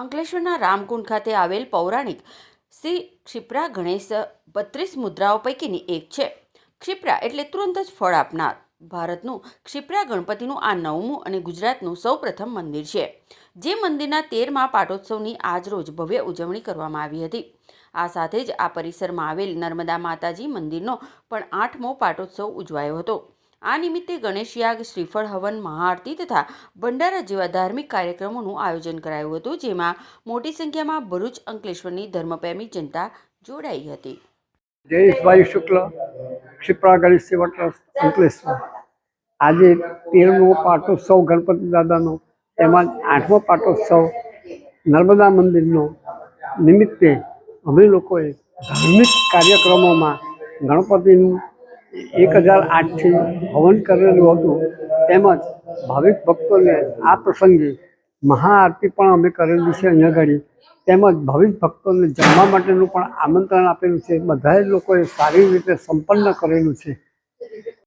અંકલેશ્વરના રામકુંડ ખાતે આવેલ પૌરાણિક શ્રી ક્ષિપ્રા ગણેશ બત્રીસ મુદ્રાઓ પૈકીની એક છે. ક્ષિપ્રા એટલે તુરંત જ ફળ આપનાર. ભારતનું ક્ષિપ્રા ગણપતિનું આ નવમું અને ગુજરાતનું સૌપ્રથમ મંદિર છે. જે મંદિરના તેરમાં પાટોત્સવની આજરોજ ભવ્ય ઉજવણી કરવામાં આવી હતી. આ સાથે જ આ પરિસરમાં આવેલ નર્મદા માતાજી મંદિરનો પણ આઠમો પાટોત્સવ ઉજવાયો હતો. આ નિમિત્તે ગણેશયાગ શ્રીફળ હવન, મહાઆરતી તથા ભંડારા જેવા ધાર્મિક કાર્યક્રમોનું આયોજન કરાયું હતું, જેમાં મોટી સંખ્યામાં ભરૂચ, અંકલેશ્વરની ધર્મપ્રેમી જનતા જોડાઈ હતી. જયેશભાઈ શુક્લ, ક્ષિપ્રા ગણેશ સેવા ટ્રસ્ટ, અંકલેશ્વર. આજે તેરમો પાટોત્સવ ગણપતિ દાદાનો તેમજ આઠમો પાટોત્સવ નર્મદા મંદિરનો નિમિત્તે અમે લોકોએ ધાર્મિક કાર્યક્રમોમાં ગણપતિનું એક હજાર આઠથી હવન કરેલું હતું. તેમજ ભાવિક ભક્તોને આ પ્રસંગે મહાઆરતી પણ અમે કરેલી છે અહીંયા ઘડી. તેમજ ભાવિક ભક્તોને જમવા માટેનું પણ આમંત્રણ આપેલું છે. બધાએ લોકોએ સારી રીતે સંપન્ન કરેલું છે.